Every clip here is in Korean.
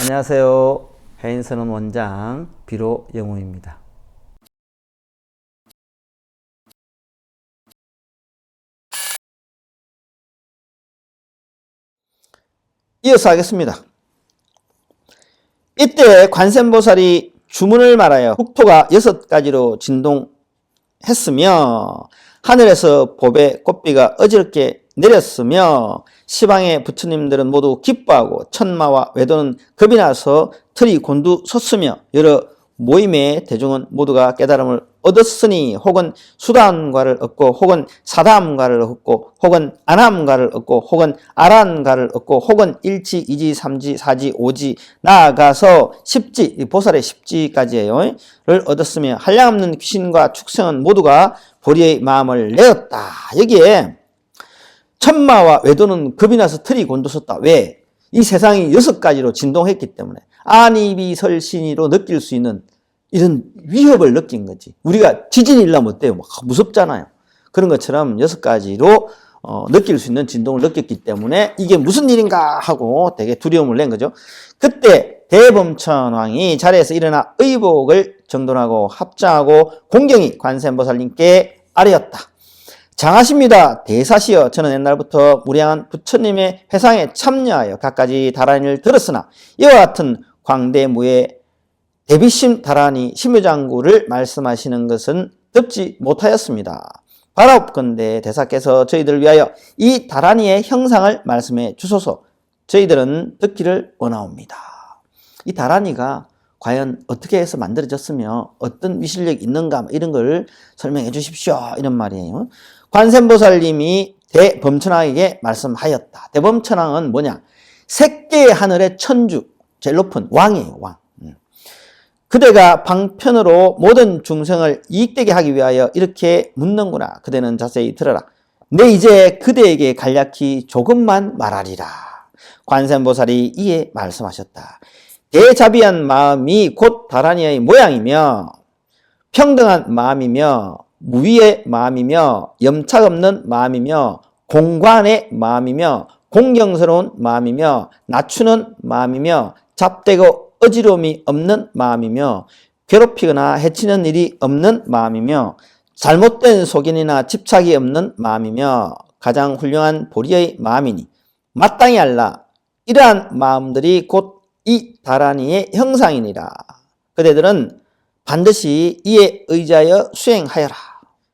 안녕하세요. 해인선언 원장 비로 영웅입니다. 이어서 하겠습니다. 이때 관세음보살이 주문을 말하여 국토가 여섯 가지로 진동했으며 하늘에서 봄의 꽃비가 어지럽게 내렸으며 시방의 부처님들은 모두 기뻐하고 천마와 외도는 겁이 나서 틀이 곤두섰으며 여러 모임의 대중은 모두가 깨달음을 얻었으니 혹은 수담과를 얻고 혹은 사담과를 얻고 혹은 안함과를 얻고 혹은 아란과를 얻고 혹은 일지, 이지, 삼지, 사지, 오지 나아가서 십지, 이 보살의 십지까지예요. 를 얻었으며 한량없는 귀신과 축생은 모두가 보리의 마음을 내었다. 여기에 천마와 외도는 겁이 나서 틀이 곤두섰다. 왜? 이 세상이 여섯 가지로 진동했기 때문에 안이비설신이로 느낄 수 있는 이런 위협을 느낀 거지. 우리가 지진이 일라면 어때요? 막 무섭잖아요. 그런 것처럼 여섯 가지로 어, 느낄 수 있는 진동을 느꼈기 때문에 이게 무슨 일인가 하고 되게 두려움을 낸 거죠. 그때 대범천왕이 자리에서 일어나 의복을 정돈하고 합장하고 공경이 관세음보살님께 아뢰었다. 장하십니다. 대사시여 저는 옛날부터 무량한 부처님의 회상에 참여하여 갖가지 다란이를 들었으나 이와 같은 광대무의 대비심 다란이 심유장구를 말씀하시는 것은 듣지 못하였습니다. 바라옵건대 대사께서 저희들을 위하여 이 다란이의 형상을 말씀해 주소서 저희들은 듣기를 원하옵니다. 이 다란이가 과연 어떻게 해서 만들어졌으며 어떤 위실력이 있는가 뭐 이런 걸 설명해 주십시오 이런 말이에요. 관세음보살님이 대범천왕에게 말씀하였다. 대범천왕은 뭐냐? 색계의 하늘의 천주, 제일 높은 왕이에요, 왕. 음. 그대가 방편으로 모든 중생을 이익되게 하기 위하여 이렇게 묻는구나. 그대는 자세히 들어라. 내 이제 그대에게 간략히 조금만 말하리라. 관세음보살이 이에 말씀하셨다. 대자비한 마음이 곧 다라니의 모양이며 평등한 마음이며 무위의 마음이며 염착 없는 마음이며 공관의 마음이며 공경스러운 마음이며 낮추는 마음이며 잡되고 어지러움이 없는 마음이며 괴롭히거나 해치는 일이 없는 마음이며 잘못된 속인이나 집착이 없는 마음이며 가장 훌륭한 보리의 마음이니 마땅히 알라. 이러한 마음들이 곧 이 다란이의 형상이니라. 그대들은 반드시 이에 의지하여 수행하여라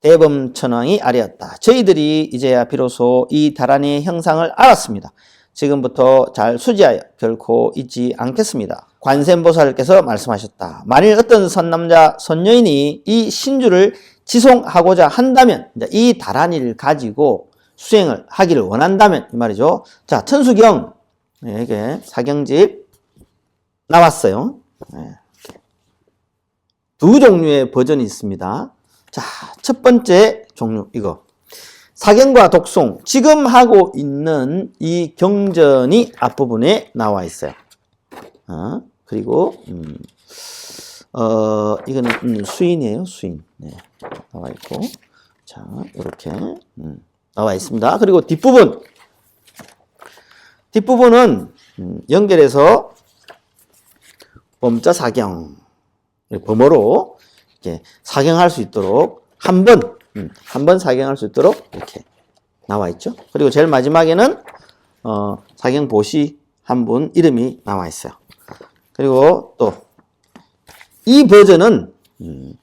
대범천왕이 아뢰었다. 저희들이 이제야 비로소 이 다란이의 형상을 알았습니다. 지금부터 잘 수지하여 결코 잊지 않겠습니다. 관세음보살께서 말씀하셨다. 만일 어떤 선남자, 선여인이 이 신주를 지송하고자 한다면 이 다란이를 가지고 수행을 하기를 원한다면 이 말이죠. 자, 천수경 네, 이게 사경집 나왔어요. 네. 두 종류의 버전이 있습니다. 자, 첫 번째 종류 이거. 사경과 독송 지금 하고 있는 이 경전이 앞부분에 나와 있어요. 어, 그리고 음, 어, 이거는 음, 수인이에요, 수인. 네, 나와 있고, 자 이렇게 음, 나와 있습니다. 그리고 뒷부분, 뒷부분은 음, 연결해서 범자 사경, 범어로 이렇게 사경할 수 있도록 한 번, 음, 한번 사경할 수 있도록 이렇게 나와 있죠. 그리고 제일 마지막에는 어, 사경 보시 한 분 이름이 나와 있어요. 그리고 또 이 버전은 음,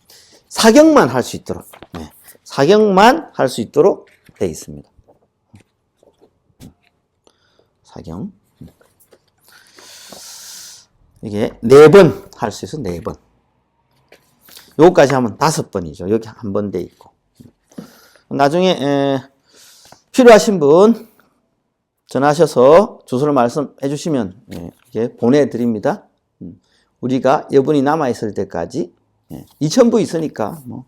사경만 할 수 있도록 네, 사경만 할 수 있도록 되어 있습니다. 사경 이게 네 번 할 수 있어 네 번. 요거까지 하면 다섯 번이죠. 여기 한 번 돼 있고. 나중에 에, 필요하신 분 전화하셔서 주소를 말씀해 주시면 예, 이게 보내드립니다. 음, 우리가 여분이 남아 있을 때까지 예, 2,000부 있으니까 뭐,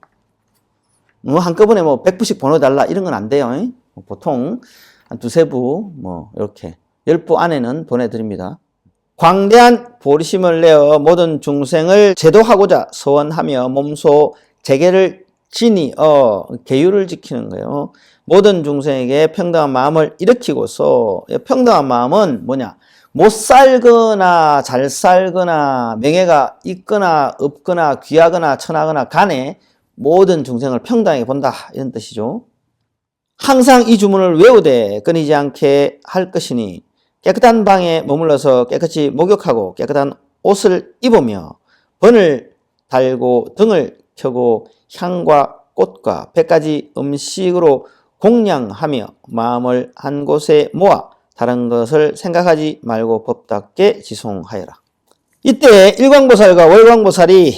뭐 한꺼번에 뭐 100부씩 보내달라 이런 건 안 돼요. 예? 보통 한 두세 부, 뭐, 이렇게 10부 안에는 보내드립니다. 광대한 보리심을 내어 모든 중생을 제도하고자 소원하며 몸소 재계를 지니어 계율을 지키는 거예요. 모든 중생에게 평등한 마음을 일으키고서 평등한 마음은 뭐냐? 못 살거나 잘 살거나 명예가 있거나 없거나 귀하거나 천하거나 간에 모든 중생을 평등하게 본다 이런 뜻이죠. 항상 이 주문을 외우되 끊이지 않게 할 것이니 깨끗한 방에 머물러서 깨끗이 목욕하고 깨끗한 옷을 입으며 번을 달고 등을 켜고 향과 꽃과 백 가지 음식으로 공양하며 마음을 한 곳에 모아 다른 것을 생각하지 말고 법답게 지송하여라. 이때 일광보살과 월광보살이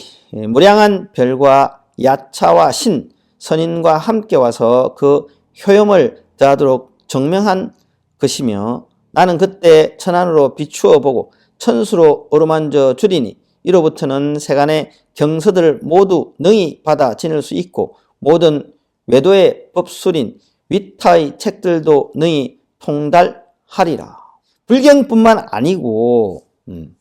무량한 별과 야차와 신, 선인과 함께 와서 그 효염을 더하도록 정명한 것이며 나는 그때 천안으로 비추어 보고 천수로 어루만져 주리니 이로부터는 세간의 경서들을 모두 능히 받아 지낼 수 있고 모든 외도의 법술인 위타의 책들도 능히 통달하리라. 불경뿐만 아니고 음,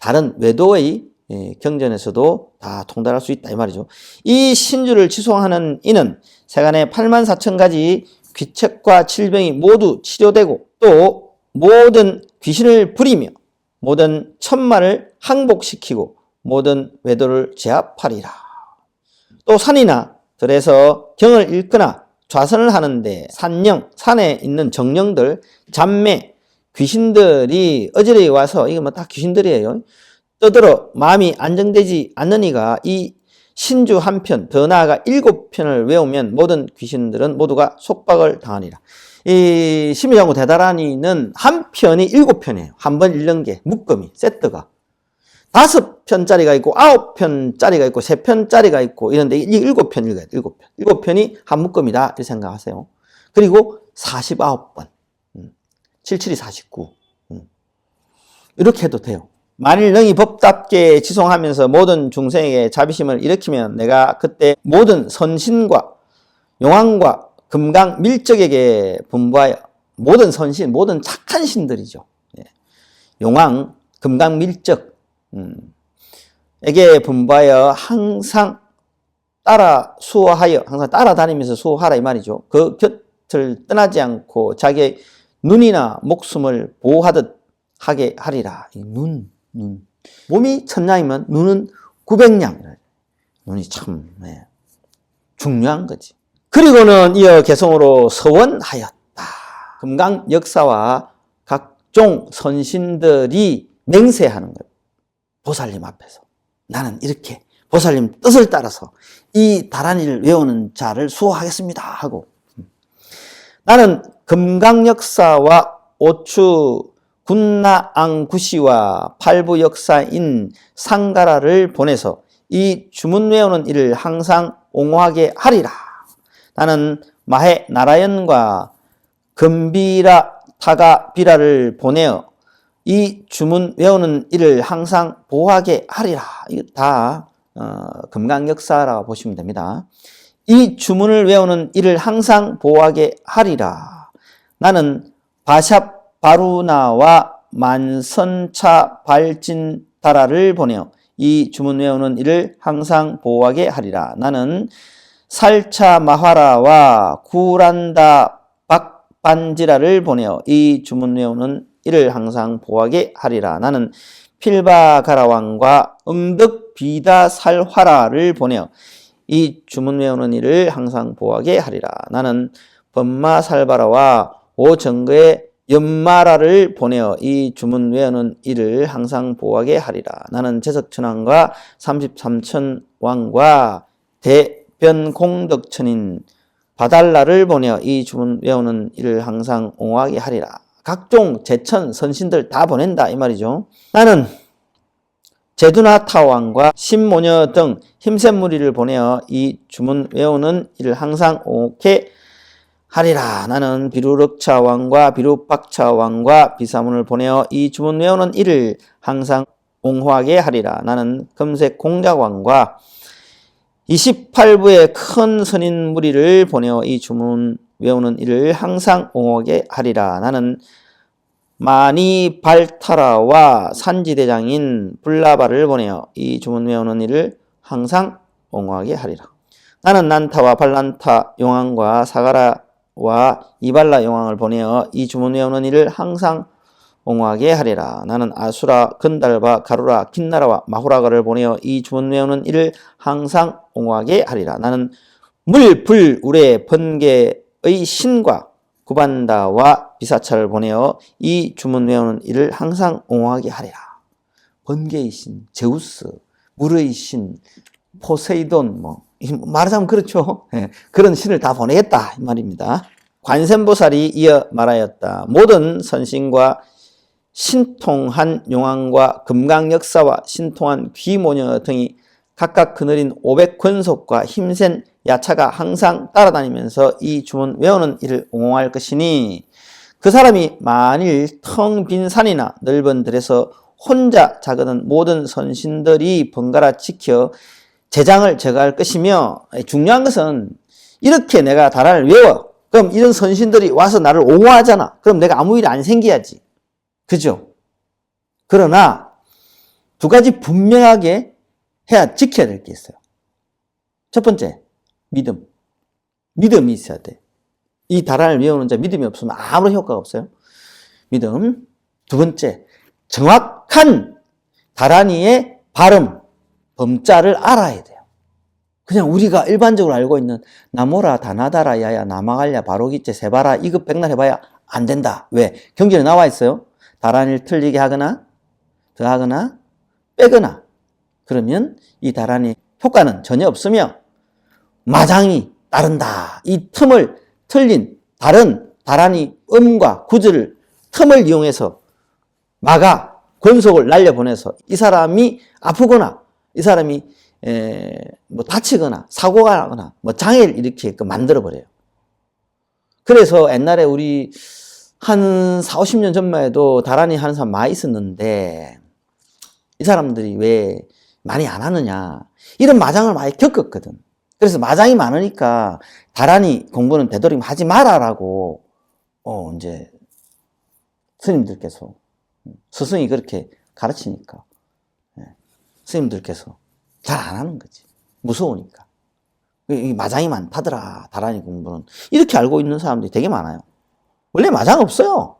다른 외도의 예, 경전에서도 다 통달할 수 있다 이 말이죠. 이 신주를 지송하는 이는 세간의 8만 4천 가지 귀책과 질병이 모두 치료되고 또 모든 귀신을 부리며 모든 천마를 항복시키고 모든 외도를 제압하리라. 또 산이나 들에서 경을 읽거나 좌선을 하는데 산령, 산에 있는 정령들, 잠매, 귀신들이 어지러이 와서 이거 뭐 다 귀신들이에요. 떠들어 마음이 안정되지 않느니가 이 신주 한 편, 더 나아가 일곱 편을 외우면 모든 귀신들은 모두가 속박을 당하니라. 이 심의장구 대다라니는 한 편이 일곱 편이에요. 한 번 읽는 게 묶음이 세트가 다섯 편짜리가 있고 아홉 편짜리가 있고 세 편짜리가 있고 이런데 이 일곱 편 읽어야 돼. 일곱 편. 일곱 편이 한 묶음이다 이렇게 생각하세요. 그리고 49번. 77이 49. 이렇게 해도 돼요. 만일 능히 법답게 지송하면서 모든 중생에게 자비심을 일으키면 내가 그때 모든 선신과 용왕과 금강 밀적에게 분부하여 모든 선신, 모든 착한 신들이죠. 예. 용왕, 금강 밀적, 음, 에게 분부하여 항상 따라 수호하여, 항상 따라다니면서 수호하라 이 말이죠. 그 곁을 떠나지 않고 자기의 눈이나 목숨을 보호하듯 하게 하리라. 이 눈, 눈. 몸이 천냥이면 눈은 구백냥. 눈이 참 네, 중요한 거지. 그리고는 이어 개성으로 서원하였다. 금강 역사와 각종 선신들이 맹세하는 것. 보살님 앞에서. 나는 이렇게 보살님 뜻을 따라서 이 다란이를 외우는 자를 수호하겠습니다. 하고. 나는 금강 역사와 오추 군나앙구시와 팔부 역사인 상가라를 보내서 이 주문 외우는 일을 항상 옹호하게 하리라. 나는 마해 나라연과 금비라 타가 비라를 보내어 이 주문 외우는 일을 항상 보호하게 하리라. 이거 다 어, 금강역사라고 보시면 됩니다. 이 주문을 외우는 일을 항상 보호하게 하리라. 나는 바샵 바루나와 만선차 발진다라를 보내어 이 주문 외우는 일을 항상 보호하게 하리라. 나는 살차 마하라와 구란다 박반지라를 보내어 이 주문 외우는 일을 항상 보호하게 하리라. 나는 필바가라왕과 응덕비다 살화라를 보내어 이 주문 외우는 일을 항상 보호하게 하리라. 나는 범마 살바라와 오정거의 연마라를 보내어 이 주문 외우는 일을 항상 보호하게 하리라. 나는 제석천왕과 33천 왕과 대 변공덕천인 바달라를 보내어 이 주문 외우는 일을 항상 옹호하게 하리라. 각종 제천 선신들 다 보낸다 이 말이죠. 나는 제두나 타 왕과 신모녀 등 힘센 무리를 보내어 이 주문 외우는 일을 항상 옹호케 하리라. 나는 비루럭차 왕과 비루박차 왕과 비사문을 보내어 이 주문 외우는 일을 항상 옹호하게 하리라. 나는 금색 공작 왕과 28부의 큰 선인 무리를 보내어 이 주문 외우는 일을 항상 옹호하게 하리라. 나는 마니 발타라와 산지대장인 불라바를 보내어 이 주문 외우는 일을 항상 옹호하게 하리라. 나는 난타와 발란타 용왕과 사가라 와 이발라 용왕을 보내어 이 주문 외우는 일을 항상 옹호하게 하리라. 나는 아수라, 근달바, 가루라, 긴나라와 마후라가를 보내어 이 주문 외우는 이를 항상 옹호하게 하리라. 나는 물, 불, 우레, 번개의 신과 구반다와 비사차를 보내어 이 주문 외우는 이를 항상 옹호하게 하리라. 번개의 신, 제우스, 물의 신, 포세이돈, 뭐, 이 말하자면 그렇죠. 예, 그런 신을 다 보내겠다. 이 말입니다. 관세음보살이 이어 말하였다. 모든 선신과 신통한 용왕과 금강 역사와 신통한 귀모녀 등이 각각 그늘인 500권속과 힘센 야차가 항상 따라다니면서 이 주문 외우는 일을 옹호할 것이니 그 사람이 만일 텅 빈 산이나 넓은 들에서 혼자 자거든 모든 선신들이 번갈아 지켜 재장을 제거할 것이며 중요한 것은 이렇게 내가 다라를 외워. 그럼 이런 선신들이 와서 나를 옹호하잖아. 그럼 내가 아무 일이 안 생겨야지 그죠? 그러나 두 가지 분명하게 해야 지켜야 될 게 있어요. 첫 번째, 믿음. 믿음이 있어야 돼. 이 다란을 외우는 자 믿음이 없으면 아무런 효과가 없어요. 믿음. 두 번째, 정확한 다란이의 발음, 범자를 알아야 돼요. 그냥 우리가 일반적으로 알고 있는 나모라, 다나다라, 야야, 나마갈야, 바로기째, 세바라, 이급 백날 해봐야 안 된다. 왜? 경전에 나와 있어요. 다란이를 틀리게 하거나, 더하거나, 빼거나. 그러면 이 다란이 효과는 전혀 없으며, 마장이 따른다. 이 틈을 틀린 다른 다란이 음과 구절을 틈을 이용해서 막아 권속을 날려보내서 이 사람이 아프거나 이 사람이 에, 뭐 다치거나 사고가 나거나 뭐 장애를 이렇게 만들어 버려요. 그래서 옛날에 우리 한 4, 50년 전만 해도 다란이 하는 사람 많이 있었는데 이 사람들이 왜 많이 안 하느냐 이런 마장을 많이 겪었거든. 그래서 마장이 많으니까 다란이 공부는 되도록 하지 마라라고 어 이제 스님들께서 스승이 그렇게 가르치니까 예, 스님들께서 잘 안 하는 거지 무서우니까 이 마장이 많다더라 다란이 공부는 이렇게 알고 있는 사람들이 되게 많아요. 원래 마장 없어요.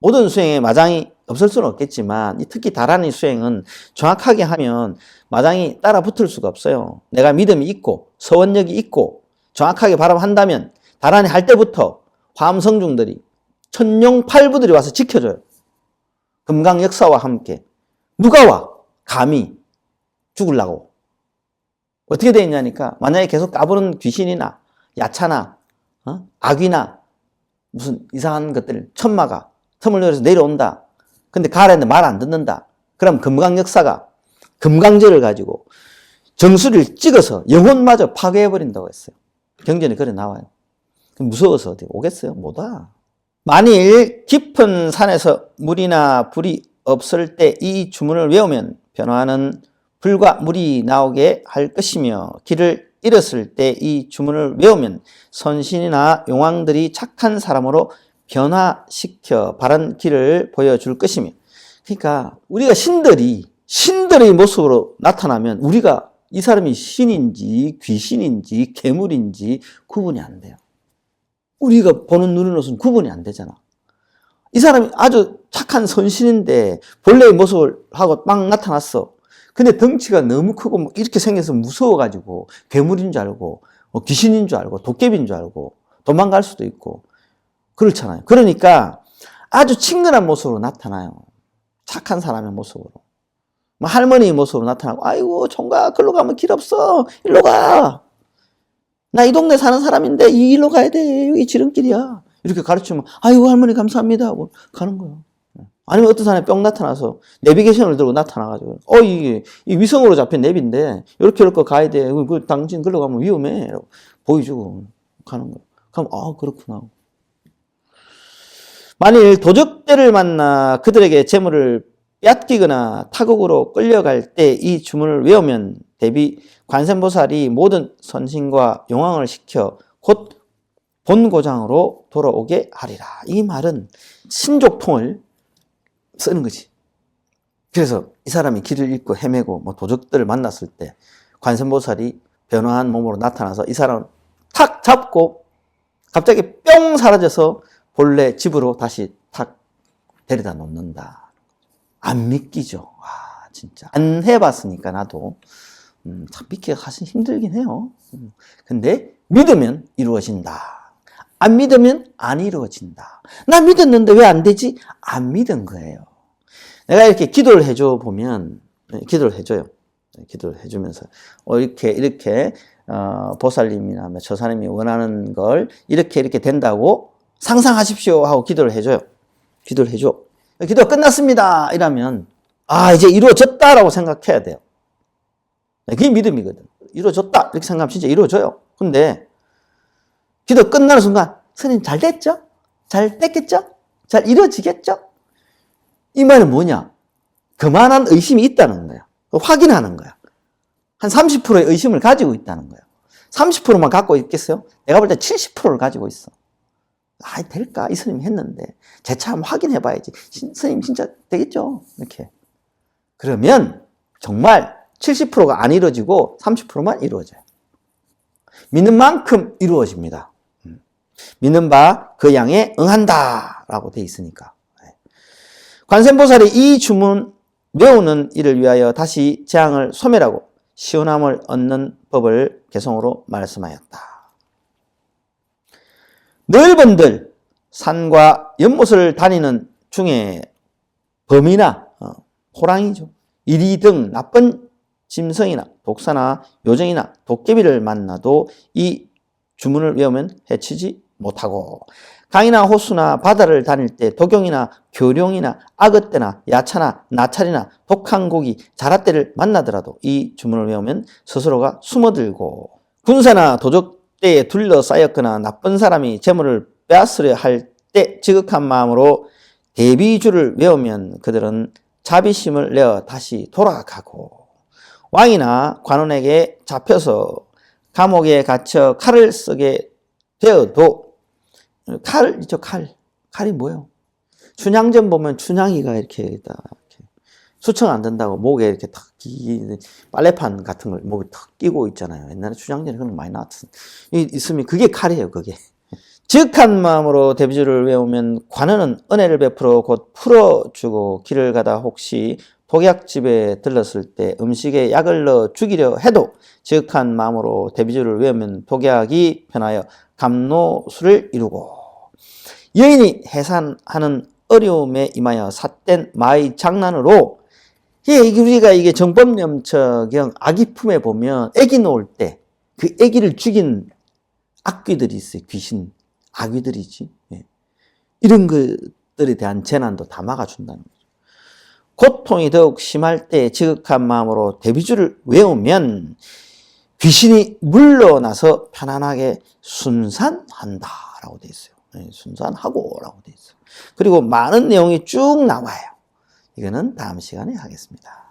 모든 수행에 마장이 없을 수는 없겠지만 특히 다란이 수행은 정확하게 하면 마장이 따라 붙을 수가 없어요. 내가 믿음이 있고 서원력이 있고 정확하게 바람한다면 다란이 할 때부터 화엄성중들이 천룡팔부들이 와서 지켜줘요. 금강 역사와 함께 누가 와? 감히 죽을라고. 어떻게 돼 있냐니까 만약에 계속 까부는 귀신이나 야차나 어? 악이나 무슨 이상한 것들 천마가 틈을 열어서 내려온다. 근데 가라는데 말 안 듣는다. 그럼 금강 역사가 금강제를 가지고 정수를 찍어서 영혼마저 파괴해버린다고 했어요. 경전에 그래 나와요. 무서워서 어디 오겠어요? 못 와. 만일 깊은 산에서 물이나 불이 없을 때 이 주문을 외우면 변화하는 불과 물이 나오게 할 것이며 길을 잃었을 때 이 주문을 외우면 선신이나 용왕들이 착한 사람으로 변화시켜 바른 길을 보여줄 것이며 그러니까 우리가 신들이 신들의 모습으로 나타나면 우리가 이 사람이 신인지 귀신인지 괴물인지 구분이 안 돼요. 우리가 보는 눈으로서는 구분이 안 되잖아. 이 사람이 아주 착한 선신인데 본래의 모습을 하고 막 나타났어. 근데 덩치가 너무 크고 뭐 이렇게 생겨서 무서워가지고 괴물인 줄 알고 뭐 귀신인 줄 알고 도깨비인 줄 알고 도망갈 수도 있고 그렇잖아요. 그러니까 아주 친근한 모습으로 나타나요. 착한 사람의 모습으로. 뭐 할머니의 모습으로 나타나고 아이고 총각 글로 가면 길 없어 일로 가. 나 이 동네 사는 사람인데 이 일로 가야 돼 여기 지름길이야. 이렇게 가르치면 아이고 할머니 감사합니다 하고 가는 거예요. 아니면 어떤 사람이 뿅 나타나서 내비게이션을 들고 나타나가지고 어 이게 이 위성으로 잡힌 내비인데 이렇게 이렇게 가야 돼. 그 당신 글로 가면 위험해. 라고 보여주고 가는 거예요. 그럼 아 그렇구나. 만일 도적대를 만나 그들에게 재물을 뺏기거나 타국으로 끌려갈 때 이 주문을 외우면 대비 관세음보살이 모든 선신과 용왕을 시켜 곧 본고장으로 돌아오게 하리라. 이 말은 신족통을 쓰는 거지. 그래서 이 사람이 길을 잃고 헤매고 뭐 도적들을 만났을 때 관세음보살이 변화한 몸으로 나타나서 이 사람을 탁 잡고 갑자기 뿅 사라져서 본래 집으로 다시 탁 데려다 놓는다. 안 믿기죠. 와, 진짜. 안 해봤으니까, 나도. 음, 참 믿기가 사실 힘들긴 해요. 음, 근데 믿으면 이루어진다. 안 믿으면 안 이루어진다. 나 믿었는데 왜 안 되지? 안 믿은 거예요. 내가 이렇게 기도를 해줘 보면, 네, 기도를 해줘요. 네, 기도를 해주면서, 어, 이렇게, 이렇게, 어, 보살님이나 뭐저 사람이 원하는 걸 이렇게 이렇게 된다고 상상하십시오 하고 기도를 해줘요. 기도를 해줘. 기도가 끝났습니다. 이러면, 아, 이제 이루어졌다라고 생각해야 돼요. 네, 그게 믿음이거든. 이루어졌다. 이렇게 생각하면 진짜 이루어져요. 근데, 기도 끝나는 순간, 스님 잘 됐죠? 잘 됐겠죠? 잘 이루어지겠죠? 이 말은 뭐냐? 그만한 의심이 있다는 거야. 확인하는 거야. 한 30%의 의심을 가지고 있다는 거야. 30%만 갖고 있겠어요? 내가 볼 때 70%를 가지고 있어. 아, 될까? 이 스님이 했는데. 재차 한번 확인해 봐야지. 신- 스님 진짜 되겠죠? 이렇게. 그러면 정말 70%가 안 이루어지고 30%만 이루어져요. 믿는 만큼 이루어집니다. 음. 믿는 바 그 양에 응한다. 라고 돼 있으니까. 네. 관세음보살이 이 주문 외우는 일을 위하여 다시 재앙을 소멸하고 시원함을 얻는 법을 개성으로 말씀하였다. 넓은들 산과 연못을 다니는 중에 범이나 어, 호랑이죠. 이리 등 나쁜 짐승이나 독사나 요정이나 도깨비를 만나도 이 주문을 외우면 해치지 못하고 강이나 호수나 바다를 다닐 때 도경이나 교룡이나 악어떼나 야차나 나찰이나 독한 고기 자라떼를 만나더라도 이 주문을 외우면 스스로가 숨어들고 군사나 도적대에 둘러싸였거나 나쁜 사람이 재물을 빼앗으려 할 때 지극한 마음으로 대비주를 외우면 그들은 자비심을 내어 다시 돌아가고 왕이나 관원에게 잡혀서 감옥에 갇혀 칼을 쓰게 되어도 칼 있죠 칼 칼이 뭐예요? 춘향전 보면 춘향이가 이렇게 딱 이렇게 수청 안 된다고 목에 이렇게 탁 끼, 빨래판 같은 걸 목에 탁 끼고 있잖아요. 옛날에 춘향전에 그런 거 많이 나왔어. 이 있으면 그게 칼이에요. 그게. 즉한 마음으로 대비주를 외우면 관원은 은혜를 베풀어 곧 풀어주고 길을 가다 혹시 독약집에 들렀을 때 음식에 약을 넣어 죽이려 해도 즉한 마음으로 대비주를 외우면 독약이 변하여 감노수를 이루고 여인이 해산하는 어려움에 임하여 삿된 마의 장난으로 예, 이게 우리가 이게 정법념처경 아기 품에 보면 아기 놓을 때 그 아기를 죽인 악귀들이 있어요. 귀신, 악귀들이지. 예. 이런 것들에 대한 재난도 다 막아준다는 거죠. 고통이 더욱 심할 때 지극한 마음으로 대비주를 외우면 귀신이 물러나서 편안하게 순산한다라고 돼 있어요. 예, 순산하고라고 돼 있어요. 그리고 많은 내용이 쭉 나와요. 이거는 다음 시간에 하겠습니다.